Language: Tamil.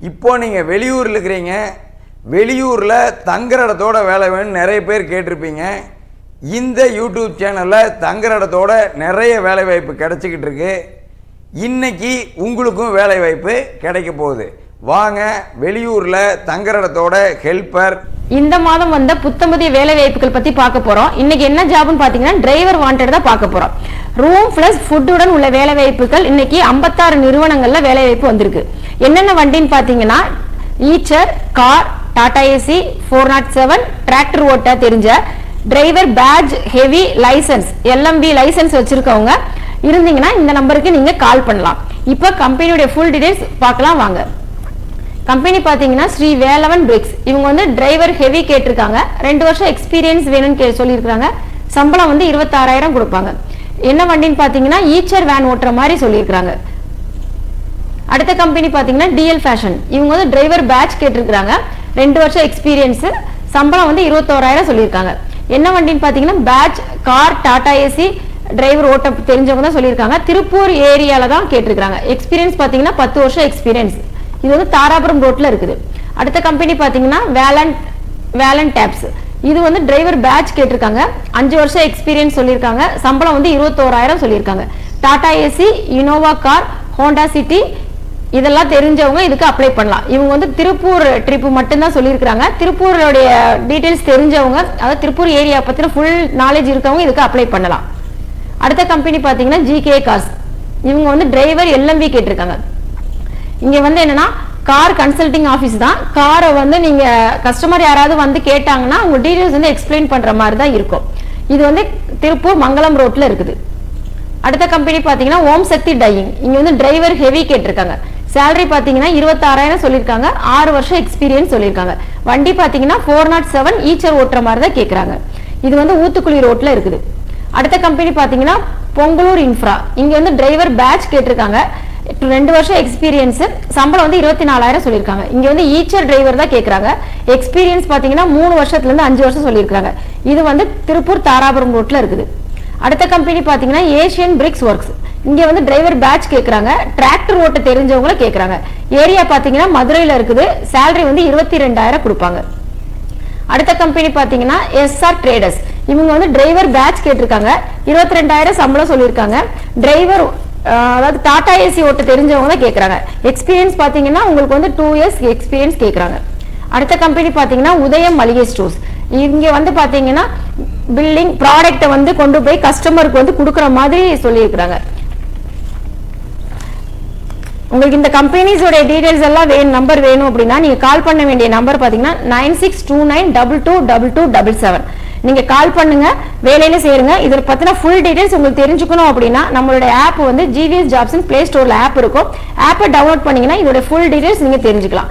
இப்போ நீங்கள் வெளியூரில் இருக்கிறீங்க வெளியூரில் தங்குற இடத்தோட வேலை வேணும்னு நிறைய பேர் கேட்டிருப்பீங்க. இந்த யூடியூப் சேனலில் தங்குற இடத்தோட நிறைய வேலை வாய்ப்பு கிடைச்சிக்கிட்டு இருக்கு. இன்றைக்கி உங்களுக்கும் வேலை வாய்ப்பு கிடைக்க போகுது. வாங்க வெளியூரில் தங்குற இடத்தோட ஹெல்ப்பர் இந்த மாதம் வந்த புத்தம்புதிய வேலை வாய்ப்புகள் பத்தி பார்க்க போறோம். இன்னைக்கு என்ன ஜாப்னு பாத்தீங்கன்னா டிரைவர் வாண்டட் தான் பார்க்க போறோம். ரூம் பிளஸ் ஃபுட்டுடன் உள்ள வேலை வாய்ப்புகள் இன்னைக்கு 56 நிறுவனங்கள்ல வேலை வாய்ப்பு வந்திருக்கு. என்னென்ன வண்டின்னு பாத்தீங்கன்னா Eicher car Tata AC four nought seven tractor ஓட்ட தெரிஞ்ச driver badge heavy licence LMV licence வச்சிருக்கவங்க இருந்தீங்கன்னா இந்த நம்பருக்கு நீங்க கால் பண்ணலாம். இப்போ கம்பெனியுடைய ஃபுல் டீடைல்ஸ் பார்க்கலாம் வாங்க. கம்பெனி பார்த்தீங்கன்னா ஸ்ரீ வேலவன் பிரிக்ஸ் இவங்க வந்து டிரைவர் ஹெவி கேட்டிருக்காங்க. ரெண்டு வருஷம் எக்ஸ்பீரியன்ஸ் வேணும்னு கே சொல்லியிருக்காங்க சம்பளம் வந்து இருபத்தாறாயிரம் கொடுப்பாங்க. என்ன வண்டின்னு பார்த்தீங்கன்னா ஈச்சர் வேன் ஓட்டுற மாதிரி சொல்லியிருக்காங்க அடுத்த கம்பெனி பார்த்தீங்கன்னா டிஎல் ஃபேஷன் இவங்க வந்து டிரைவர் பேட்ச் கேட்டிருக்காங்க ரெண்டு வருஷம் எக்ஸ்பீரியன்ஸ் சம்பளம் வந்து இருபத்தோராயிரம் சொல்லியிருக்காங்க. என்ன வண்டின்னு பார்த்தீங்கன்னா badge car Tata AC driver ஓட்ட தெரிஞ்சவங்க தான் சொல்லியிருக்காங்க. திருப்பூர் ஏரியாவில் தான் கேட்டிருக்காங்க எக்ஸ்பீரியன்ஸ் பார்த்தீங்கன்னா பத்து வருஷம் எக்ஸ்பீரியன்ஸ் இது வந்து தாராபுரம் ரோட்ல இருக்குது. அடுத்த கம்பெனி பாத்தீங்கன்னா வேலன் வேலன் டேப்ஸ் இது வந்து டிரைவர் பேட்ச் கேட்டிருக்காங்க. அஞ்சு வருஷம் எக்ஸ்பீரியன்ஸ் சொல்லியிருக்காங்க. சம்பளம் வந்து இருபத்தோராயிரம் சொல்லியிருக்காங்க. Tata AC Innova car Honda City இதெல்லாம் தெரிஞ்சவங்க இதுக்கு அப்ளை பண்ணலாம். இவங்க வந்து திருப்பூர் ட்ரிப் மட்டும்தான் சொல்லியிருக்கிறாங்க. திருப்பூருடைய டீட்டெயில்ஸ் தெரிஞ்சவங்க அதாவது திருப்பூர் ஏரியா பத்தின ஃபுல் நாலேஜ் இருக்கவங்க இதுக்கு அப்ளை பண்ணலாம். அடுத்த கம்பெனி பாத்தீங்கன்னா ஜிகே கார்ஸ் இவங்க வந்து டிரைவர் எல்எம்பி கேட்டிருக்காங்க. இங்க வந்து என்னன்னா கார் கன்சல்டிங் ஆஃபீஸ் தான். காரை வந்து நீங்க கஸ்டமர் யாராவது வந்து கேட்டாங்கன்னா உங்க டீடைல்ஸ் வந்து எக்ஸ்பிளைன் பண்ற மாதிரி தான் இருக்கும். இது வந்து திருப்பூர் மங்களம் ரோட்ல இருக்குது. அடுத்த கம்பெனி பாத்தீங்கன்னா ஓம் சக்தி டையிங் இங்க வந்து டிரைவர் ஹெவி கேட்டிருக்காங்க. சேலரி பாத்தீங்கன்னா இருபத்தாறாயிரம் சொல்லியிருக்காங்க. ஆறு வருஷம் எக்ஸ்பீரியன்ஸ் சொல்லியிருக்காங்க. வண்டி பாத்தீங்கன்னா ஃபோர் நாட் செவன் ஈச்சர் ஓட்டுற மாதிரி தான் கேட்கறாங்க இது வந்து ஊத்துக்குழி ரோட்ல இருக்குது. அடுத்த கம்பெனி பாத்தீங்கன்னா பொங்கலூர் இன்ஃப்ரா இங்க வந்து டிரைவர் பேட்ச் கேட்டிருக்காங்க. ரெண்டு வருஷம் எக்ஸ்பீரியன்ஸு சம்பளம் வந்து இருபத்தி நாலாயிரம் சொல்லியிருக்காங்க. இங்கே வந்து ஈச்சர் டிரைவர் தான் கேட்குறாங்க எக்ஸ்பீரியன்ஸ் பார்த்தீங்கன்னா மூணு வருஷத்துலேருந்து அஞ்சு வருஷம் சொல்லியிருக்காங்க. இது வந்து திருப்பூர் தாராபுரம் ரோட்டில் இருக்குது. அடுத்த கம்பெனி பார்த்தீங்கன்னா ஏசியன் பிரிக்ஸ் ஒர்க்ஸ் இங்கே வந்து டிரைவர் பேட்ச் கேட்குறாங்க டிராக்டர் ஓட்ட தெரிஞ்சவங்கள கேட்குறாங்க ஏரியா பார்த்தீங்கன்னா மதுரையில் இருக்குது. சேலரி வந்து இருபத்தி ரெண்டாயிரம் கொடுப்பாங்க. அடுத்த கம்பெனி பார்த்தீங்கன்னா எஸ்ஆர் ட்ரேடர்ஸ் இவங்க வந்து டிரைவர் பேட்ச் கேட்டிருக்காங்க. இருபத்தி ரெண்டாயிரம் சம்பளம் சொல்லியிருக்காங்க. டிரைவர் அதாவது டாடா ஏசி ஓட்ட தெரிஞ்சவங்க தான் கேட்குறாங்க எக்ஸ்பீரியன்ஸ் பார்த்தீங்கன்னா உங்களுக்கு வந்து டூ இயர்ஸ் எக்ஸ்பீரியன்ஸ் கேட்குறாங்க அடுத்த கம்பெனி பார்த்தீங்கன்னா உதயம் மளிகை ஸ்டோர்ஸ் இங்கே வந்து பார்த்தீங்கன்னா பில்டிங் ப்ராடக்டை வந்து கொண்டு போய் கஸ்டமருக்கு வந்து கொடுக்குற மாதிரி சொல்லியிருக்கிறாங்க. உங்களுக்கு இந்த கம்பெனிஸோட டீடைல்ஸ் எல்லாம் வேணும் நம்பர் வேணும் அப்படின்னா நீங்கள் கால் பண்ண வேண்டிய நம்பர் பார்த்தீங்கன்னா nine six two nine double two double two double seven நீங்கள் கால் பண்ணுங்க வேலையில சேருங்க. இதை பற்றின ஃபுல் டீடைல்ஸ் உங்களுக்கு தெரிஞ்சுக்கணும் அப்படின்னா நம்மளோட ஆப் வந்து ஜிவிஎஸ் ஜாப்ஸ் பிளே ஸ்டோரில் ஆப் இருக்கும். ஆப்பை டவுன்லோட் பண்ணீங்கன்னா இதோட ஃபுல் டீடைல்ஸ் நீங்கள் தெரிஞ்சுக்கலாம்.